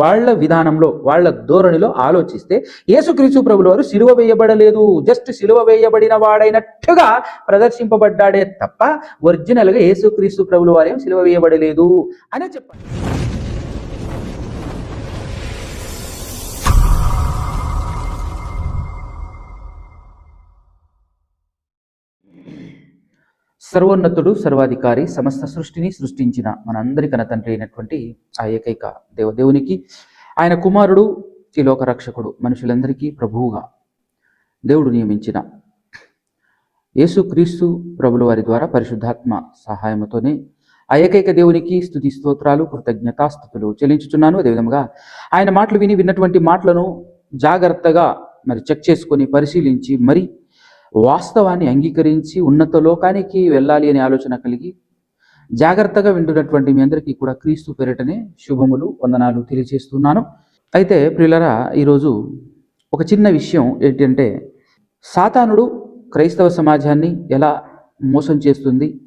వాళ్ళ విధానంలో వాళ్ళ ధోరణిలో ఆలోచిస్తే యేసుక్రీస్తు ప్రభులు వారు సిలువ వేయబడలేదు. జస్ట్ సిలువ వేయబడిన వాడైనట్టుగా ప్రదర్శింపబడ్డాడే తప్ప ఒరిజినల్గా యేసుక్రీస్తు ప్రభుల వారేం సిలువ వేయబడలేదు. అనే చెప్పాలి. సర్వోన్నతుడు సర్వాధికారి సమస్త సృష్టిని సృష్టించిన మనందరి కన తండ్రి అయినటువంటి ఆ ఏకైక దేవదేవునికి ఆయన కుమారుడు ఈ లోక రక్షకుడు మనుషులందరికీ ప్రభువుగా దేవుడు నియమించిన యేసుక్రీస్తు ప్రభుల వారి ద్వారా పరిశుద్ధాత్మ సహాయముతోనే ఆ ఏకైక దేవునికి స్థుతి స్తోత్రాలు కృతజ్ఞతాస్థుతులు చెల్లించుచున్నాను. అదేవిధంగా ఆయన మాటలు విని విన్నటువంటి మాటలను జాగ్రత్తగా మరి చెక్ చేసుకొని పరిశీలించి మరి వాస్తవాన్ని అంగీకరించి ఉన్నత లోకానికి వెళ్ళాలి అనే ఆలోచన కలిగి జాగ్రత్తగా వింటున్నటువంటి మీ అందరికీ కూడా క్రీస్తు పేరిటనే శుభములు వందనాలు తెలియజేస్తున్నాను. అయితే ప్రియులరా ఈరోజు ఒక చిన్న విషయం ఏంటంటే సాతానుడు క్రైస్తవ సమాజాన్ని ఎలా మోసం చేస్తుంది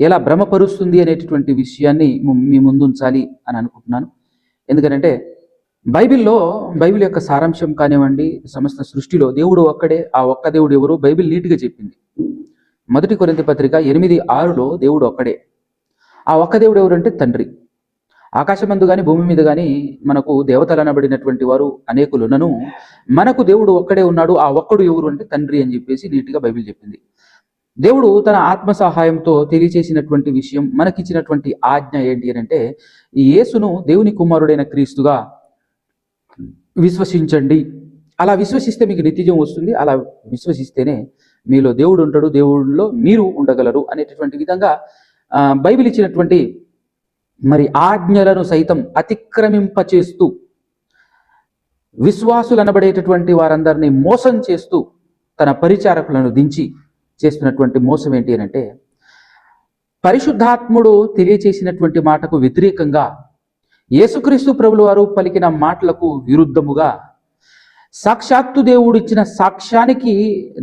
ఎలా భ్రమపరుస్తుంది అనేటటువంటి విషయాన్ని మీ ముందుంచాలి అని అనుకుంటున్నాను. ఎందుకంటే బైబిల్లో బైబిల్ యొక్క సారాంశం కానివ్వండి సమస్త సృష్టిలో దేవుడు ఒక్కడే ఆ ఒక్క దేవుడు ఎవరు? బైబిల్ నీట్గా చెప్పింది. మొదటి కొరింథీ పత్రిక ఎనిమిది ఆరులో దేవుడు ఒక్కడే. ఆ ఒక్క దేవుడు ఎవరంటే తండ్రి. ఆకాశమందు కానీ భూమి మీద కానీ మనకు దేవతలు అనబడినటువంటి వారు అనేకులున్నను మనకు దేవుడు ఒక్కడే ఉన్నాడు ఆ ఒక్కడు ఎవరు అంటే తండ్రి అని చెప్పేసి నీట్గా బైబిల్ చెప్పింది. దేవుడు తన ఆత్మ సహాయంతో తెలియచేసినటువంటి విషయం మనకిచ్చినటువంటి ఆజ్ఞ ఏంటి అని అంటే ఈ యేసును దేవుని కుమారుడైన క్రీస్తుగా విశ్వసించండి. అలా విశ్వసిస్తే మీకు నిత్యజం వస్తుంది. అలా విశ్వసిస్తేనే మీలో దేవుడు ఉంటాడు. దేవుడిలో మీరు ఉండగలరు అనేటటువంటి విధంగా బైబిల్ ఇచ్చినటువంటి మరి ఆజ్ఞలను సైతం అతిక్రమింప చేస్తూ విశ్వాసులు అనబడేటటువంటి వారందరినీ మోసం చేస్తూ తన పరిచారకులను దించి చేస్తున్నటువంటి మోసం ఏంటి అని అంటే పరిశుద్ధాత్ముడు తెలియచేసినటువంటి మాటకు వ్యతిరేకంగా యేసుక్రీస్తు ప్రభుల వారు పలికిన మాటలకు విరుద్ధముగా సాక్షాత్తు దేవుడు ఇచ్చిన సాక్ష్యానికి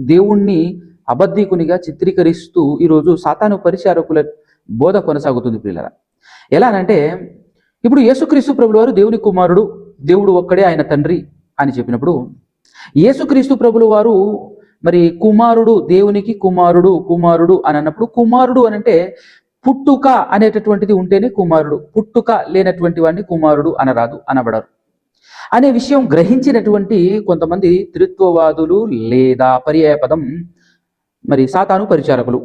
దేవుణ్ణి అబద్ధీకునిగా చిత్రీకరిస్తూ ఈరోజు సాతాను పరిచారకుల బోధ కొనసాగుతుంది పిల్లల ఎలానంటే ఇప్పుడు యేసుక్రీస్తు ప్రభుల వారు దేవుని కుమారుడు దేవుడు ఒక్కడే ఆయన తండ్రి అని చెప్పినప్పుడు యేసుక్రీస్తు ప్రభులు వారు మరి కుమారుడు దేవునికి కుమారుడు కుమారుడు అని అన్నప్పుడు కుమారుడు అని అంటే పుట్టుక అనేటటువంటిది ఉంటేనే కుమారుడు. పుట్టుక లేనటువంటి వాడిని కుమారుడు అనరాదు అనబడరు. అనే విషయం గ్రహించినటువంటి కొంతమంది త్రిత్వవాదులు లేదా పర్యాయపదం మరి సాతాను పరిచారకులు.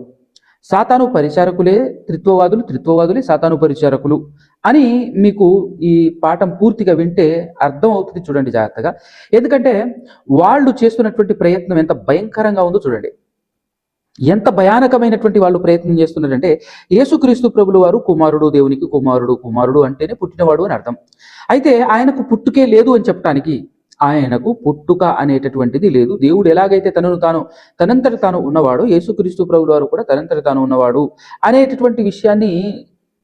సాతాను పరిచారకులే త్రిత్వవాదులు త్రిత్వవాదులే సాతాను పరిచారకులు అని మీకు ఈ పాఠం పూర్తిగా వింటే అర్థం అవుతుంది చూడండి జాగ్రత్తగా. ఎందుకంటే వాళ్ళు చేస్తున్నటువంటి ప్రయత్నం ఎంత భయంకరంగా ఉందో చూడండి. ఎంత భయానకమైనటువంటి వాళ్ళు ప్రయత్నం చేస్తున్నారంటే యేసుక్రీస్తు ప్రభులు వారు కుమారుడు దేవునికి కుమారుడు కుమారుడు అంటేనే పుట్టినవాడు అని అర్థం. అయితే ఆయనకు పుట్టుకే లేదు అని చెప్పడానికి ఆయనకు పుట్టుక అనేటటువంటిది లేదు. దేవుడు ఎలాగైతే తనను తాను తనంతట తాను ఉన్నవాడు యేసుక్రీస్తు ప్రభులు వారు కూడా తనంతట తాను ఉన్నవాడు అనేటటువంటి విషయాన్ని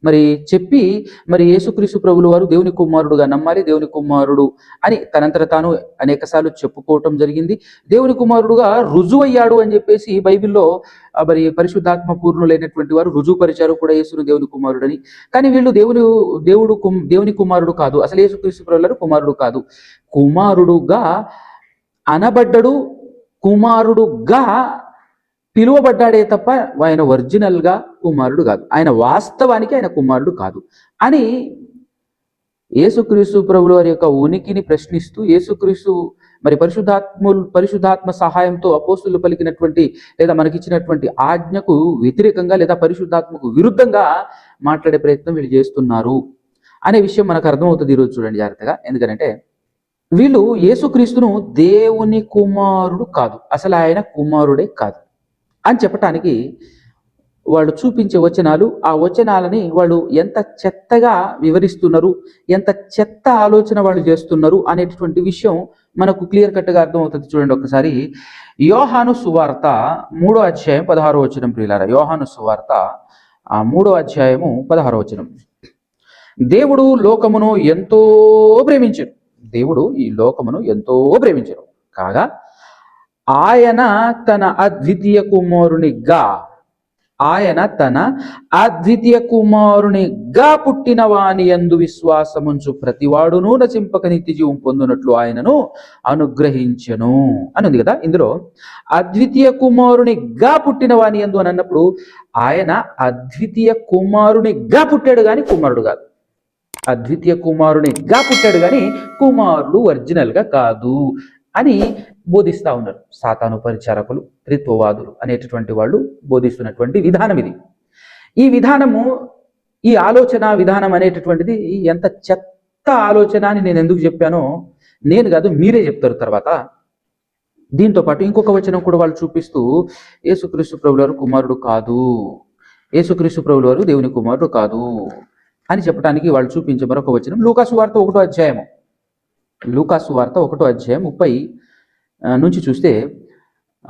మరి చెప్పి మరి యేసుక్రీస్తు ప్రభులు వారు దేవుని కుమారుడుగా నమ్మాలి దేవుని కుమారుడు అని తనంతట తాను అనేకసార్లు చెప్పుకోవటం జరిగింది. దేవుని కుమారుడుగా రుజువయ్యాడు అని చెప్పేసి బైబిల్లో మరి పరిశుద్ధాత్మ పూర్ణులైనటువంటి వారు రుజువుపరిచారు కూడా యేసును దేవుని కుమారుడని. కానీ వీళ్ళు దేవుని దేవుడు దేవుని కుమారుడు కాదు. అసలు యేసుక్రీస్తు ప్రభులు కుమారుడు కాదు. కుమారుడుగా అనబడ్డడు కుమారుడుగా పిలువబడ్డాడే తప్ప ఆయన ఒరిజినల్గా కుమారుడు కాదు. ఆయన వాస్తవానికి ఆయన కుమారుడు కాదు. అని యేసుక్రీస్తు ప్రభులు వారి యొక్క ఉనికిని ప్రశ్నిస్తూ యేసుక్రీస్తు మరి పరిశుద్ధాత్మ పరిశుద్ధాత్మ సహాయంతో అపోస్తులు పలికినటువంటి లేదా మనకిచ్చినటువంటి ఆజ్ఞకు వ్యతిరేకంగా లేదా పరిశుద్ధాత్మకు విరుద్ధంగా మాట్లాడే ప్రయత్నం వీళ్ళు చేస్తున్నారు అనే విషయం మనకు అర్థమవుతుంది ఈరోజు చూడండి జాగ్రత్తగా. ఎందుకంటే వీళ్ళు యేసుక్రీస్తును దేవుని కుమారుడు కాదు. అసలు ఆయన కుమారుడే కాదు. అని చెప్పటానికి వాళ్ళు చూపించే వచనాలు ఆ వచనాలని వాళ్ళు ఎంత చెత్తగా వివరిస్తున్నారు ఎంత చెత్త ఆలోచన వాళ్ళు చేస్తున్నారు అనేటటువంటి విషయం మనకు క్లియర్ కట్గా అర్థమవుతుంది చూడండి ఒకసారి యోహాను సువార్త మూడో అధ్యాయం పదహారో వచనం ప్రియులారా. యోహాను సువార్త ఆ మూడో అధ్యాయము పదహారో వచనం. దేవుడు లోకమును ఎంతో ప్రేమించాడు. దేవుడు ఈ లోకమును ఎంతో ప్రేమించాడు. కాగా ఆయన తన అద్వితీయ కుమారునిగా ఆయన తన అద్వితీయ కుమారునిగా పుట్టిన వాని యందు విశ్వాసముంచు ప్రతివాడును నచింపక నిత్య జీవం పొందునట్లు ఆయనను అనుగ్రహించను. అని ఉంది కదా? ఇందులో అద్వితీయ కుమారునిగా పుట్టిన వాని యందు అని అన్నప్పుడు ఆయన అద్వితీయ కుమారునిగా పుట్టాడు కానీ కుమారుడు కాదు. అద్వితీయ కుమారునిగా పుట్టాడు కానీ కుమారుడు ఒరిజినల్గా కాదు. అని బోధిస్తా ఉన్నారు. సాతాను పరిచారకులు త్రిత్వవాదులు అనేటటువంటి వాళ్ళు బోధిస్తున్నటువంటి విధానం ఇది. ఈ విధానము ఈ ఆలోచన విధానం అనేటటువంటిది ఎంత చెత్త ఆలోచన అని నేను ఎందుకు చెప్పానో నేను కాదు మీరే చెప్తారు తర్వాత. దీంతో పాటు ఇంకొక వచనం కూడా వాళ్ళు చూపిస్తూ యేసుక్రీస్తు ప్రభుల వారు కుమారుడు కాదు. యేసుక్రీస్తు ప్రభుల వారు దేవుని కుమారుడు కాదు. అని చెప్పడానికి వాళ్ళు చూపించే మరొక వచనం లూకాసు వార్త ఒకటో అధ్యాయము. లూకాసు వార్త ఒకటో అధ్యాయం ముప్పై నుంచి చూస్తే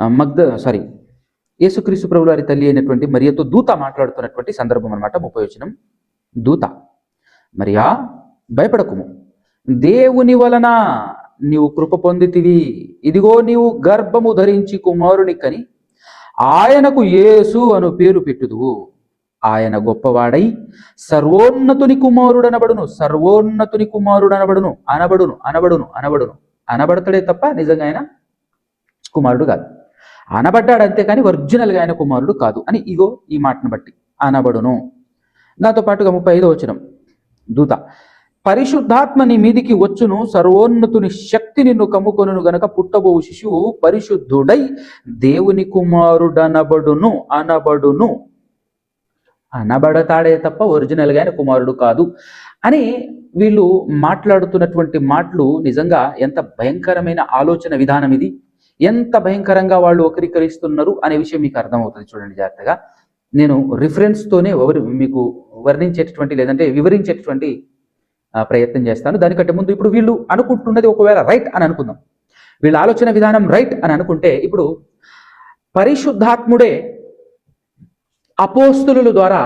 మగ్ద సారీ యేసుక్రీస్తు ప్రభువారి తల్లి అయినటువంటి మరియతో దూత మాట్లాడుతున్నటువంటి సందర్భం అనమాట ముప్పై వచనం. దూత మరియా భయపడకుము. దేవుని వలన నీవు కృప పొందితివి. ఇదిగో నీవు గర్భము ధరించి కుమారుని కని ఆయనకు యేసు అను పేరు పెట్టుదువు. ఆయన గొప్పవాడై సర్వోన్నతుని కుమారుడు అనబడును సర్వోన్నతుని కుమారుడు అనబడును అనబడును అనబడును అనబడును. అనబడతాడే తప్ప నిజంగా ఆయన కుమారుడు కాదు. అనబడ్డాడు అంతేకాని ఒరిజినల్గా ఆయన కుమారుడు కాదు అని ఇగో ఈ మాటను బట్టి అనబడును దాంతో పాటుగా ముప్పై ఐదో వచనం. దూత పరిశుద్ధాత్మ నీ మీదికి వచ్చును సర్వోన్నతుని శక్తి నిన్ను కమ్ముకొనును గనక పుట్టబో శిశువు పరిశుద్ధుడై దేవుని కుమారుడనబడును అనబడును. అనబడతాడే తప్ప ఒరిజినల్గా ఆయన కుమారుడు కాదు అని వీళ్ళు మాట్లాడుతున్నటువంటి మాటలు నిజంగా ఎంత భయంకరమైన ఆలోచన విధానం ఇది. ఎంత భయంకరంగా వాళ్ళు వక్రీకరిస్తున్నారు అనే విషయం మీకు అర్థమవుతుంది చూడండి జాగ్రత్తగా. నేను రిఫరెన్స్తోనే ఎవరు మీకు వర్ణించేటటువంటి లేదంటే వివరించేటటువంటి ప్రయత్నం చేస్తాను. దానికంటే ముందు ఇప్పుడు వీళ్ళు అనుకుంటున్నది ఒకవేళ రైట్ అని అనుకుందాం. వీళ్ళ ఆలోచన విధానం రైట్ అని అనుకుంటే ఇప్పుడు పరిశుద్ధాత్ముడే అపోస్తులు ద్వారా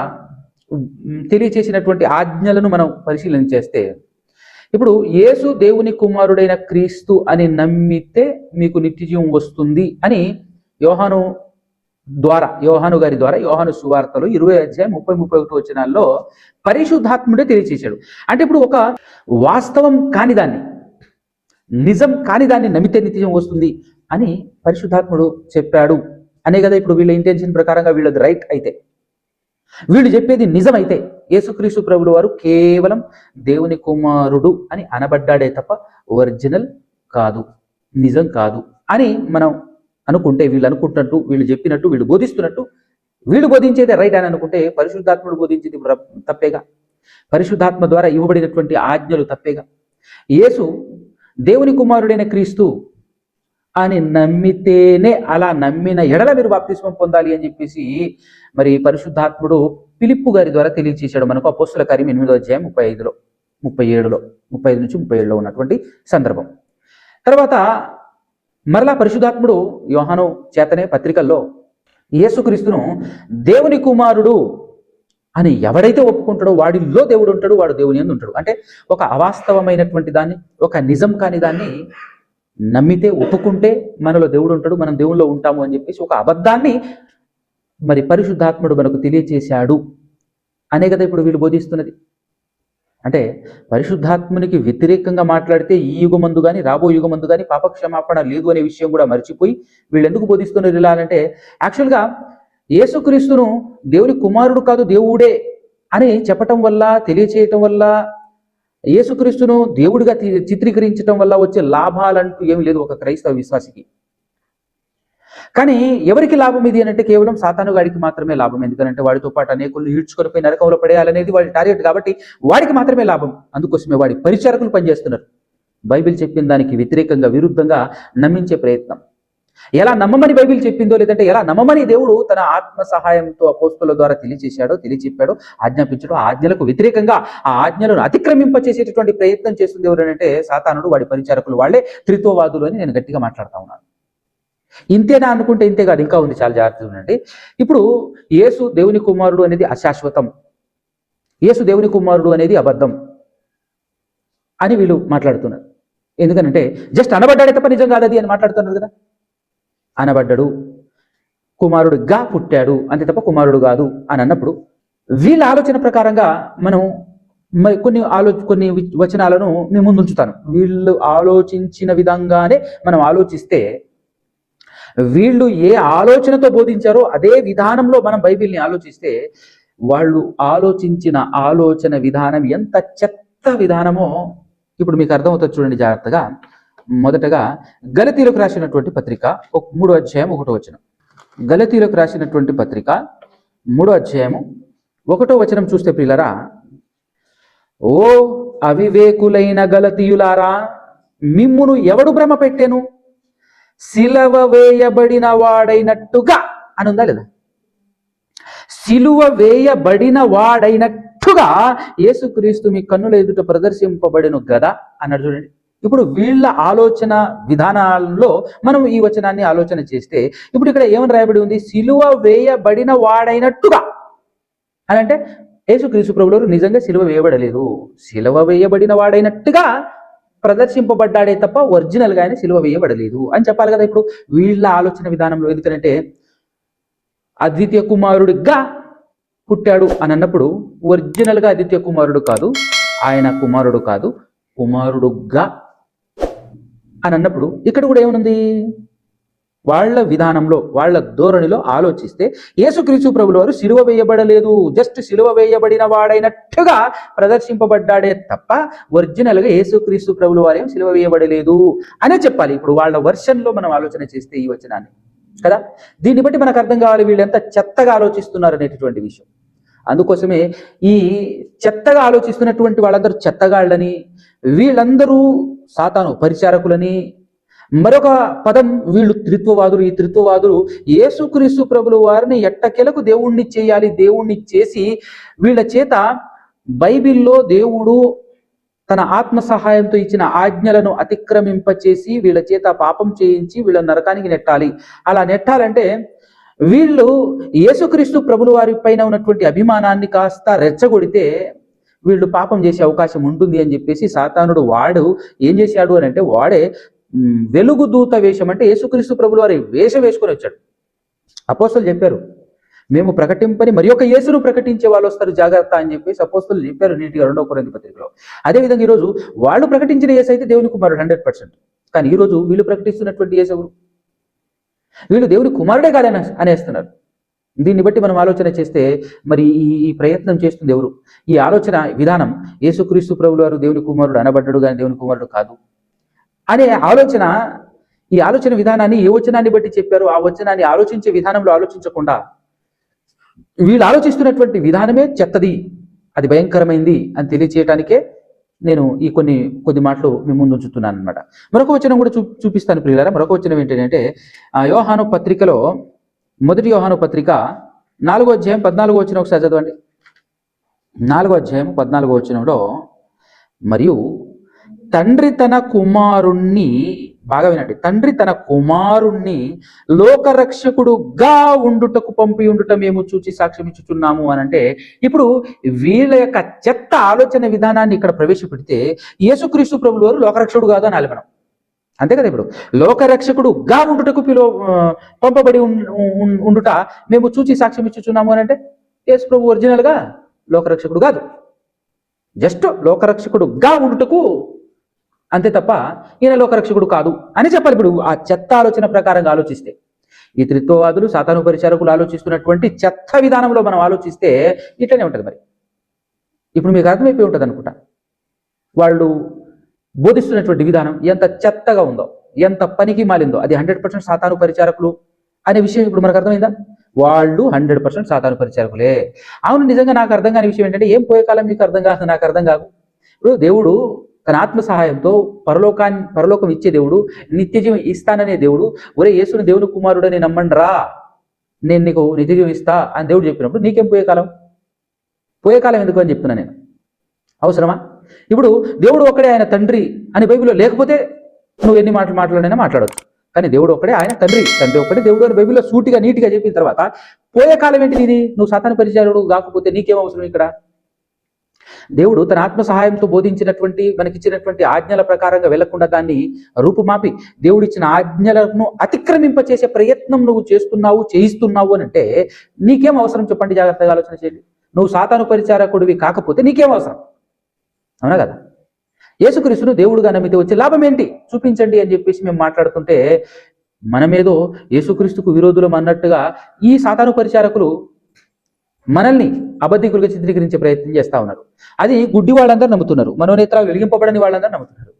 తెలియచేసినటువంటి ఆజ్ఞలను మనం పరిశీలన చేస్తే ఇప్పుడు యేసు దేవుని కుమారుడైన క్రీస్తు అని నమ్మితే మీకు నిత్యజీవం వస్తుంది అని యోహాను ద్వారా యోహాను గారి ద్వారా యోహాను సువార్తలు ఇరవై అధ్యాయం ముప్పై ముప్పై ఒకటి వచ్చినాల్లో పరిశుద్ధాత్ముడే తెలియచేశాడు. అంటే ఇప్పుడు ఒక వాస్తవం కాని దాన్ని నిజం కాని దాన్ని నమ్మితే నిత్యం వస్తుంది అని పరిశుద్ధాత్ముడు చెప్పాడు. అనే కదా ఇప్పుడు వీళ్ళ ఇంటెన్షన్ ప్రకారంగా వీళ్ళది రైట్ అయితే. వీళ్ళు చెప్పేది నిజమైతే యేసుక్రీస్తు ప్రభులు వారు కేవలం దేవుని కుమారుడు అని అనబడ్డాడే తప్ప ఒరిజినల్ కాదు నిజం కాదు అని మనం అనుకుంటే వీళ్ళు అనుకుంటున్నట్టు వీళ్ళు చెప్పినట్టు వీళ్ళు బోధిస్తున్నట్టు వీళ్ళు బోధించేదే రైట్ అని అనుకుంటే పరిశుద్ధాత్ముడు బోధించేది తప్పేగా. పరిశుద్ధాత్మ ద్వారా ఇవ్వబడినటువంటి ఆజ్ఞలు తప్పేగా. యేసు దేవుని కుమారుడైన క్రీస్తు అని నమ్మితేనే అలా నమ్మిన ఎడల మీరు బాప్తిస్మం పొందాలి అని చెప్పేసి మరి పరిశుద్ధాత్ముడు పిలిప్పు గారి ద్వారా తెలియచేశాడు మనకు అపోస్తుల కార్యం ఎనిమిదో అధ్యాయం ముప్పై ఐదులో ముప్పై ఏడులో ముప్పై ఐదు నుంచి ముప్పై ఏడులో ఉన్నటువంటి సందర్భం. తర్వాత మరలా పరిశుద్ధాత్ముడు యోహాను చేతనే పత్రికల్లో యేసుక్రీస్తును దేవుని కుమారుడు అని ఎవడైతే ఒప్పుకుంటాడో వాడిలో దేవుడు ఉంటాడు వాడు దేవుని ఎందు ఉంటాడు అంటే ఒక అవాస్తవమైనటువంటి దాన్ని ఒక నిజం కాని దాన్ని నమ్మితే ఒప్పుకుంటే మనలో దేవుడు ఉంటాడు మనం దేవుల్లో ఉంటాము అని చెప్పేసి ఒక అబద్ధాన్ని మరి పరిశుద్ధాత్ముడు మనకు తెలియచేశాడు. అనే కదా ఇప్పుడు వీళ్ళు బోధిస్తున్నది. అంటే పరిశుద్ధాత్మునికి వ్యతిరేకంగా మాట్లాడితే ఈ యుగమందు కానీ రాబో యుగమందు కానీ పాపక్షమాపణ లేదు అనే విషయం కూడా మర్చిపోయి వీళ్ళు ఎందుకు బోధిస్తున్నారు ఇలా అంటే యాక్చువల్గా యేసుక్రీస్తును దేవుని కుమారుడు కాదు దేవుడే అని చెప్పటం వల్ల తెలియచేయటం వల్ల యేసుక్రీస్తును దేవుడిగా చిత్రీకరించడం చిత్రీకరించటం వల్ల వచ్చే లాభాలంటూ ఏమి లేదు ఒక క్రైస్తవ విశ్వాసికి. కానీ ఎవరికి లాభం ఇది అంటే కేవలం సాతానుగాడికి మాత్రమే లాభం. ఎందుకంటే వాడితో పాటు అనేకులు ఈడ్చుకొని పోయి నరకంలో పడేయాలనేది వాడి టార్గెట్ కాబట్టి వాడికి మాత్రమే లాభం. అందుకోసమే వాడి పరిచారకులు పనిచేస్తున్నారు. బైబిల్ చెప్పిన దానికి వ్యతిరేకంగా విరుద్ధంగా నమ్మించే ప్రయత్నం. ఎలా నమ్మమని బైబిల్ చెప్పిందో లేదంటే ఎలా నమ్మమని దేవుడు తన ఆత్మ సహాయంతో అపోస్తుల ద్వారా తెలియచేశాడో తెలియచెప్పాడో ఆజ్ఞాపించడో ఆజ్ఞలకు వ్యతిరేకంగా ఆ ఆజ్ఞలను అతిక్రమింపచేసేటటువంటి ప్రయత్నం చేస్తుంది ఎవరంటే సాతానుడు వాడి పరిచారకులు వాళ్ళే త్రిత్వవాదులు అని నేను గట్టిగా మాట్లాడుతా ఉన్నాను. ఇంతేనా అనుకుంటే ఇంతే కాదు ఇంకా ఉంది చాలా జాగ్రత్తగా ఉండండి. ఇప్పుడు యేసు దేవుని కుమారుడు అనేది అశాశ్వతం. యేసు దేవుని కుమారుడు అనేది అబద్ధం అని వీళ్ళు మాట్లాడుతున్నారు. ఎందుకనంటే జస్ట్ అనబడ్డాడే తప్ప నిజం కాదది అని మాట్లాడుతున్నారు కదా. అనబడ్డాడు. కుమారుడుగా పుట్టాడు. అంతే తప్ప కుమారుడు కాదు అని అన్నప్పుడు వీళ్ళ ఆలోచన ప్రకారంగా మనం మరి కొన్ని ఆలో కొన్ని వచనాలను మేము ముందుంచుతాను. వీళ్ళు ఆలోచించిన విధంగానే మనం ఆలోచిస్తే వీళ్ళు ఏ ఆలోచనతో బోధించారో అదే విధానంలో మనం బైబిల్ని ఆలోచిస్తే వాళ్ళు ఆలోచించిన ఆలోచన విధానం ఎంత చెత్త విధానమో ఇప్పుడు మీకు అర్థమవుతుంది చూడండి జాగ్రత్తగా. మొదటగా గలతీలకు రాసినటువంటి పత్రిక ఒక మూడో అధ్యాయం ఒకటో వచనం. గలతీలకు రాసినటువంటి పత్రిక మూడో అధ్యాయము ఒకటో వచనం చూస్తే ప్రియులరా ఓ అవివేకులైన గలతీయులారా మిమ్మును ఎవడు భ్రమ పెట్టెను? శిలవ వేయబడిన వాడైనట్టుగా అని ఉందా లేదా? శిలువ వేయబడిన వాడైనట్టుగా యేసుక్రీస్తు మీ కన్నుల ఎదుట ప్రదర్శింపబడిను గదా? అన్నాడు చూడండి. ఇప్పుడు వీళ్ళ ఆలోచన విధానాల్లో మనం ఈ వచనాన్ని ఆలోచన చేస్తే ఇప్పుడు ఇక్కడ ఏమని రాయబడి ఉంది? సిలువ వేయబడిన వాడైనట్టుగా. అని అంటే యేసుక్రీస్తు ప్రభులు నిజంగా సిలువ వేయబడలేదు. సిలువ వేయబడిన వాడైనట్టుగా ప్రదర్శింపబడ్డాడే తప్ప ఒరిజినల్గా ఆయన సిలువ వేయబడలేదు. అని చెప్పాలి కదా ఇప్పుడు. వీళ్ళ ఆలోచన విధానంలో ఎందుకంటే అద్వితీయ కుమారుడిగా పుట్టాడు అని అన్నప్పుడు ఒరిజినల్గా అద్వితీయ కుమారుడు కాదు ఆయన కుమారుడు కాదు కుమారుడుగా అని అన్నప్పుడు ఇక్కడ కూడా ఏమనుంది వాళ్ళ విధానంలో వాళ్ళ ధోరణిలో ఆలోచిస్తే యేసుక్రీస్తు ప్రభులు వారు సిలువ వేయబడలేదు. జస్ట్ సిలువ వేయబడిన వాడైనట్టుగా ప్రదర్శింపబడ్డాడే తప్ప ఒరిజినల్గా యేసుక్రీస్తు ప్రభులు వారేం సిలువ వేయబడలేదు అనే చెప్పాలి. ఇప్పుడు వాళ్ళ వర్షన్లో మనం ఆలోచన చేస్తే ఈ వచనాన్ని కదా? దీన్ని బట్టి మనకు అర్థం కావాలి వీళ్ళు ఎంత చెత్తగా ఆలోచిస్తున్నారు అనేటటువంటి విషయం. అందుకోసమే ఈ చెత్తగా ఆలోచిస్తున్నటువంటి వాళ్ళందరూ చెత్తగాళ్ళని వీళ్ళందరూ సాతాను పరిచారకులని మరొక పదం వీళ్ళు త్రిత్వవాదులు. ఈ త్రిత్వవాదులు యేసుక్రీస్తు ప్రభుల వారిని ఎట్టకెలకు దేవుణ్ణి చేయాలి దేవుణ్ణి చేసి వీళ్ళ చేత బైబిల్లో దేవుడు తన ఆత్మ సహాయంతో ఇచ్చిన ఆజ్ఞలను అతిక్రమింపచేసి వీళ్ళ చేత పాపం చేయించి వీళ్ళ నరకానికి నెట్టాలి. అలా నెట్టాలంటే వీళ్ళు యేసుక్రీస్తు ప్రభుల వారి పైన ఉన్నటువంటి అభిమానాన్ని కాస్త రెచ్చగొడితే వీళ్ళు పాపం చేసే అవకాశం ఉంటుంది అని చెప్పేసి సాతానుడు వాడు ఏం చేశాడు అని అంటే వాడే వెలుగు దూత వేషం అంటే యేసుక్రీస్తు ప్రభులు వారి వేషం వేసుకొని వచ్చాడు. అపోస్తలు చెప్పారు మేము ప్రకటింపని మరి ఒక యేసును ప్రకటించే వాళ్ళు వస్తారు జాగ్రత్త అని చెప్పేసి అపోస్తలు చెప్పారు నీటిగా రెండో కొరంది పత్రికలో. అదేవిధంగా ఈరోజు వాళ్ళు ప్రకటించిన యేసు అయితే దేవుని కుమారుడు హండ్రెడ్ పర్సెంట్. కానీ ఈరోజు వీళ్ళు ప్రకటిస్తున్నటువంటి యేసు ఎవరు? వీళ్ళు దేవుడి కుమారుడే కాదని అనేస్తున్నారు. దీన్ని బట్టి మనం ఆలోచన చేస్తే మరి ఈ ఈ ప్రయత్నం చేస్తుంది ఎవరు? ఈ ఆలోచన విధానం యేసుక్రీస్తు ప్రభులు వారు దేవుని కుమారుడు అనబడ్డాడు కానీ దేవుని కుమారుడు కాదు. అనే ఆలోచన ఈ ఆలోచన విధానాన్ని ఏ వచనాన్ని బట్టి చెప్పారు. ఆ వచనాన్ని ఆలోచించే విధానంలో ఆలోచించకుండా వీళ్ళు ఆలోచిస్తున్నటువంటి విధానమే చెత్తది. అది భయంకరమైంది అని తెలియచేయటానికే నేను ఈ కొన్ని కొద్ది మాటలు మీ ముందు ఉంచుతున్నాను అనమాట మరొక వచనం కూడా చూ చూపిస్తాను ప్రియులారా. మరొక వచనం ఏంటంటే ఆ యోహాను పత్రికలో మొదటి యోహాను పత్రిక నాలుగో అధ్యాయం పద్నాలుగో వచ్చిన ఒకసారి చదవండి. నాలుగో అధ్యాయం పద్నాలుగో వచ్చినప్పుడు మరియు తండ్రి తన కుమారుణ్ణి బాగా వినండి తండ్రి తన కుమారుణ్ణి లోకరక్షకుడుగా ఉండుటకు పంపి ఉండుట మేము చూచి సాక్ష్యం ఇచ్చుచున్నాము అని అంటే ఇప్పుడు వీళ్ళ యొక్క చెత్త ఆలోచన విధానాన్ని ఇక్కడ ప్రవేశపెడితే యేసుక్రీస్తు ప్రభులు వారు లోకరక్షకుడు కాదు అని మనం అంతే కదా ఇప్పుడు? లోకరక్షకుడుగా ఉండుటకు పిలువ పంపబడి ఉన్- ఉండుట మేము చూచి సాక్ష్యం ఇచ్చుచున్నాము అని అంటే యేసు ప్రభు ఒరిజినల్గా లోకరక్షకుడు కాదు. జస్ట్ లోకరక్షకుడుగా ఉండుటకు అంతే తప్ప ఈయన లోకరక్షకుడు కాదు అని చెప్పాలి. ఇప్పుడు ఆ చెత్త ఆలోచన ప్రకారంగా ఆలోచిస్తే ఈ త్రిత్వవాదులు సాతాను పరిచారకులు ఆలోచిస్తున్నటువంటి చెత్త విధానంలో మనం ఆలోచిస్తే ఇట్లనే ఉంటుంది మరి. ఇప్పుడు మీకు అర్థమైపోయి ఉంటుంది అనుకుంటా. వాళ్ళు బోధిస్తున్నటువంటి విధానం ఎంత చెత్తగా ఉందో ఎంత పనికి మాలిందో అది హండ్రెడ్ పర్సెంట్ సాతాను పరిచారకులు అనే విషయం ఇప్పుడు మనకు అర్థమైందా? వాళ్ళు హండ్రెడ్ పర్సెంట్ సాతాను పరిచారకులే. అవును నిజంగా నాకు అర్థం కాని విషయం ఏంటంటే ఏం పోయే కాలం మీకు అర్థం కాదు నాకు అర్థం కాదు. ఇప్పుడు దేవుడు తన ఆత్మ సహాయంతో పరలోకాన్ని పరలోకం ఇచ్చే దేవుడు నిత్యజీవం ఇస్తాననే దేవుడు ఒరే యేసుని దేవుని కుమారుడని నమ్మండి రా నేను నీకు నిత్యజీవం ఇస్తా అని దేవుడు చెప్పినప్పుడు నీకేం పోయే కాలం? పోయే కాలం ఎందుకు అని చెప్తున్నా నేను. అవసరమా? ఇప్పుడు దేవుడు ఒక్కడే ఆయన తండ్రి అని బైబిల్లో లేకపోతే నువ్వు ఎన్ని మాటలు మాట్లాడినా మాట్లాడవచ్చు కానీ దేవుడు ఒక్కడే ఆయన తండ్రి తండ్రి ఒక్కడే దేవుడు అని బైబిల్లో సూటిగా నీట్గా చెప్పిన తర్వాత పోయే కాలం ఏంటి ఇది? నువ్వు సాతాను పరిచయాలు కాకపోతే నీకేం అవసరం ఇక్కడ? దేవుడు తన ఆత్మ సహాయంతో బోధించినటువంటి మనకిచ్చినటువంటి ఆజ్ఞల ప్రకారంగా వెళ్ళకుండా దాన్ని రూపుమాపి దేవుడిచ్చిన ఆజ్ఞలను అతిక్రమింపచేసే ప్రయత్నం నువ్వు చేస్తున్నావు చేయిస్తున్నావు అని అంటే నీకేం అవసరం చెప్పండి జాగ్రత్తగా ఆలోచన చేయండి. నువ్వు సాతాను పరిచారకుడివి కాకపోతే నీకేం అవసరం? అవునా కదా? యేసుక్రీస్తును దేవుడుగా నమ్మితే వచ్చే లాభం ఏంటి? చూపించండి అని చెప్పేసి మేము మాట్లాడుతుంటే మనమేదో యేసుక్రీస్తుకు విరోధులం అన్నట్టుగా ఈ సాతాను పరిచారకులు మనల్ని అబద్ధికులుగా చిత్రీకరించే ప్రయత్నం చేస్తా ఉన్నారు. అది గుడ్డి వాళ్ళందరూ నమ్ముతున్నారు. మనోనేత్రాలు వెలిగింపబడని వాళ్ళందరూ నమ్ముతున్నారు.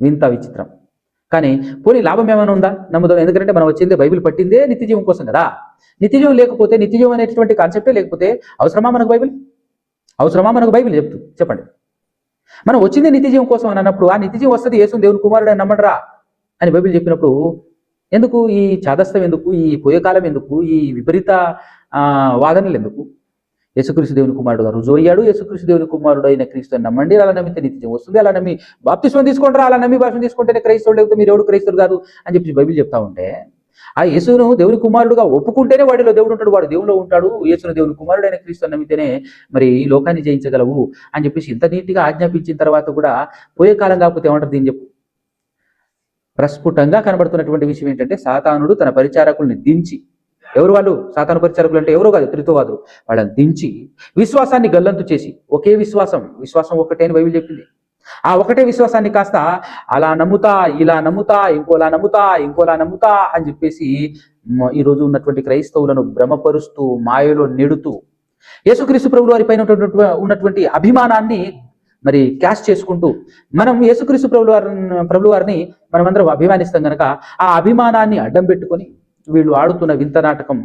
వింత విచిత్రం. కానీ పోనీ లాభం ఏమైనా ఉందా? నమ్ముదాం. ఎందుకంటే మనం వచ్చిందే బైబిల్ పట్టిందే నిత్యజీవం కోసం కదా. నిత్యజీవం లేకపోతే నిత్యజీవం అనేటువంటి కాన్సెప్టే లేకపోతే అవసరమా మనకు బైబిల్? అవసరమా మనకు బైబిల్? చెప్తూ చెప్పండి. మనం వచ్చిందే నిత్యజీవం కోసం అని అన్నప్పుడు ఆ నిత్యజీవం వస్తుంది యేసు దేవుని కుమారుడు అని నమ్మడరా అని బైబిల్ చెప్పినప్పుడు ఎందుకు? ఈ చాదస్తం ఎందుకు? ఈ పోయకాలం ఎందుకు? ఈ విపరీత వాదనలు ఎందుకు? యేసుక్రీస్తు దేవుని కుమారుడుగా రుజువు అయ్యాడు యేసుక్రీస్తు దేవుని కుమారుడు అయిన క్రీస్తుని నమ్మండి అలా నమ్మితే నిత్యం వస్తుంది అలా నమ్మి బాప్తిస్వం తీసుకుంటారా అలా నమ్మి భాషను తీసుకుంటేనే క్రైస్తవుడు లేకపోతే మీరు ఎవడు క్రైస్తవుడు కాదు అని చెప్పి బైబిల్ చెప్తా ఉంటే ఆ యేసును దేవుని కుమారుడుగా ఒప్పుకుంటేనే వాడిలో దేవుడు ఉంటాడు వాడు దేవునిలో ఉంటాడు యేసును దేవుని కుమారుడైన క్రీస్తు క్రీస్తుని నమ్మితేనే మరి ఈ లోకాన్ని జయించగలవు అని చెప్పేసి ఇంత నీట్గా ఆజ్ఞాపించిన తర్వాత కూడా పోయే కాలం కాకపోతే ఏమంటారు దీని చెప్పు? ప్రస్ఫుటంగా కనబడుతున్నటువంటి విషయం ఏంటంటే సాతానుడు తన పరిచారకుల్ని దించి ఎవరు వాళ్ళు? సాతాను పరిచారకులు అంటే ఎవరో కాదు త్రితోవాదులు వాళ్ళని దించి విశ్వాసాన్ని గల్లంతు చేసి ఒకే విశ్వాసం విశ్వాసం ఒకటే అని బైబిల్ చెప్పింది. ఆ ఒకటే విశ్వాసాన్ని కాస్త అలా నమ్ముతా ఇలా నమ్ముతా ఇంకోలా నమ్ముతా ఇంకోలా నమ్ముతా అని చెప్పేసి ఈరోజు ఈ రోజు ఉన్నటువంటి క్రైస్తవులను భ్రమపరుస్తూ మాయలో నెడుతూ యేసుక్రీస్తు ప్రభువు వారి పైన ఉన్నటువంటి అభిమానాన్ని మరి క్యాష్ చేసుకుంటూ మనం యేసుక్రీస్తు ప్రభువు వారి ప్రభువు వారిని మనమందరం అభిమానిస్తాం గనక ఆ అభిమానాన్ని అడ్డం పెట్టుకొని వీళ్ళు ఆడుతున్న వింత నాటకం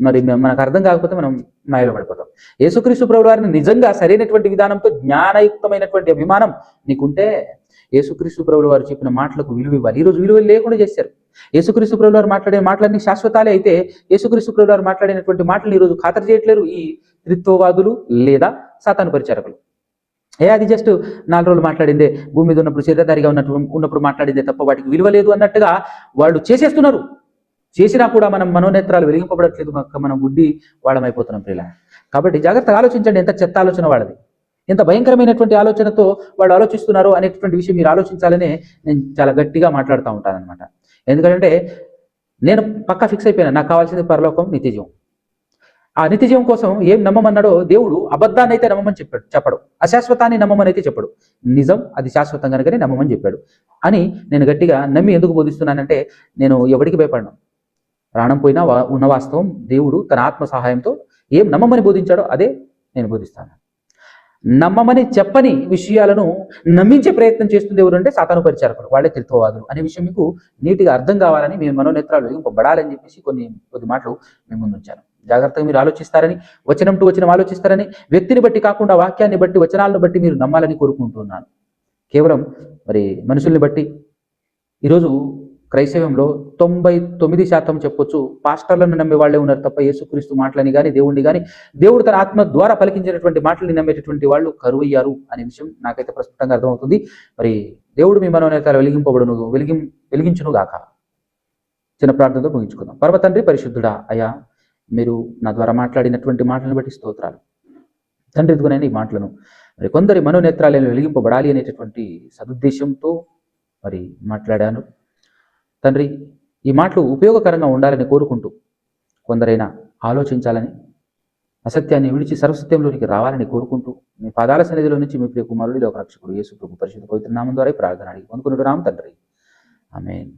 మరి మనకు అర్థం కాకపోతే మనం మాయలో పడిపోతాం. యేసుక్రీస్తు ప్రభు వారిని నిజంగా సరైనటువంటి విధానంతో జ్ఞానయుక్తమైనటువంటి అభిమానం నీకుంటే యేసుక్రీస్తు ప్రభులు వారు చెప్పిన మాటలకు విలువ ఇవ్వాలి. ఈరోజు విలువ లేకుండా చేశారు. యేసుక్రీస్తు ప్రభులు వారు మాట్లాడే మాటలన్నీ శాశ్వతాలే అయితే యేసుక్రీస్తు ప్రభులు వారు మాట్లాడినటువంటి మాటలు ఈరోజు ఖాతరు చేయట్లేరు. ఈ త్రిత్వవాదులు లేదా సాతాను పరిచారకులు. ఏ అది జస్ట్ నాలుగు రోజులు మాట్లాడిందే. భూమి మీద ఉన్నప్పుడు చేతదారిగా ఉన్నట్టు ఉన్నప్పుడు మాట్లాడిందే తప్ప వాటికి విలువ లేదు అన్నట్టుగా వాళ్ళు చేసేస్తున్నారు. చేసినా కూడా మనం మనోనేత్రాలు వెలిగింపబడట్లేదు మనం గుడ్డి వాళ్ళమైపోతున్నాం ప్రియుల కాబట్టి జాగ్రత్తగా ఆలోచించండి ఎంత చెత్త ఆలోచన వాళ్ళది. ఎంత భయంకరమైనటువంటి ఆలోచనతో వాళ్ళు ఆలోచిస్తున్నారు అనేటువంటి విషయం మీరు ఆలోచించాలనే నేను చాలా గట్టిగా మాట్లాడుతూ ఉంటాను అనమాట ఎందుకంటే నేను పక్కా ఫిక్స్ అయిపోయాను నాకు కావాల్సింది పరలోకం నిత్యజీవం. ఆ నిత్యజీవం కోసం ఏం నమ్మమన్నాడో దేవుడు అబద్ధాన్ని అయితే నమ్మమని చెప్పాడు చెప్పడు. అశాశ్వతాన్ని నమ్మమని అయితే చెప్పడు. నిజం అది శాశ్వతం కనుకనే నమ్మమని చెప్పాడు. అని నేను గట్టిగా నమ్మి ఎందుకు బోధిస్తున్నానంటే నేను ఎవరికి భయపడను. ప్రాణం పోయినా వా- ఉన్న వాస్తవం దేవుడు తన ఆత్మ సహాయంతో ఏం నమ్మమని బోధించాడో అదే నేను బోధిస్తాను. నమ్మమని చెప్పని విషయాలను నమ్మించే ప్రయత్నం చేస్తుంది ఎవరు అంటే సాతాను పరిచారకుడు వాళ్ళే తిరుతోవాదులు అనే విషయం మీకు నీటిగా అర్థం కావాలని మేము మనోనేత్రాలు వెలిగింపబడాలని చెప్పేసి కొన్ని కొద్ది మాటలు మేము ముందుంచాను జాగ్రత్తగా మీరు ఆలోచిస్తారని వచనం టు వచనం ఆలోచిస్తారని వ్యక్తిని బట్టి కాకుండా వాక్యాన్ని బట్టి వచనాలను బట్టి మీరు నమ్మాలని కోరుకుంటున్నాను. కేవలం మరి మనుషుల్ని బట్టి ఈరోజు క్రైస్తవ్యంలో తొంభై తొమ్మిది శాతం చెప్పొచ్చు. పాస్టర్లను నమ్మే వాళ్ళే ఉన్నారు తప్ప యేసుక్రీస్తు మాటలని కానీ దేవుణ్ణి కానీ దేవుడు తన ఆత్మ ద్వారా పలికించినటువంటి మాటలని నమ్మేటటువంటి వాళ్ళు కరువయ్యారు అనే విషయం నాకైతే ప్రస్తుతంగా అర్థమవుతుంది. మరి దేవుడు మీ మనోనేత వెలిగింపబడును వెలిగిం వెలిగించును గాక. చిన్న ప్రార్థనతో ముగించుకుందాం. పర్వ తండ్రి పరిశుద్ధుడా అయ్యా మీరు నా ద్వారా మాట్లాడినటువంటి మాటలను బట్టి స్తోత్రాలు. తండ్రి ఎదుగునైనా ఈ మాటలను మరి కొందరి మనోనేత్రాలను వెలిగింపబడాలి అనేటటువంటి సదుద్దేశంతో మరి మాట్లాడాను. తండ్రి ఈ మాటలు ఉపయోగకరంగా ఉండాలని కోరుకుంటూ కొందరైనా ఆలోచించాలని అసత్యాన్ని విడిచి సర్వసత్యంలోనికి రావాలని కోరుకుంటూ మీ పాదాల సన్నిధిలో నుంచి మీ ప్రియ కుమారుడి ఒక రక్షకుడు యేసు ప్రభు పరిశుద్ధ పవిత్ర నామం ద్వారా ప్రార్థన అడిగి పొందుకున్నాడు రామ తండ్రి. ఆమేన్.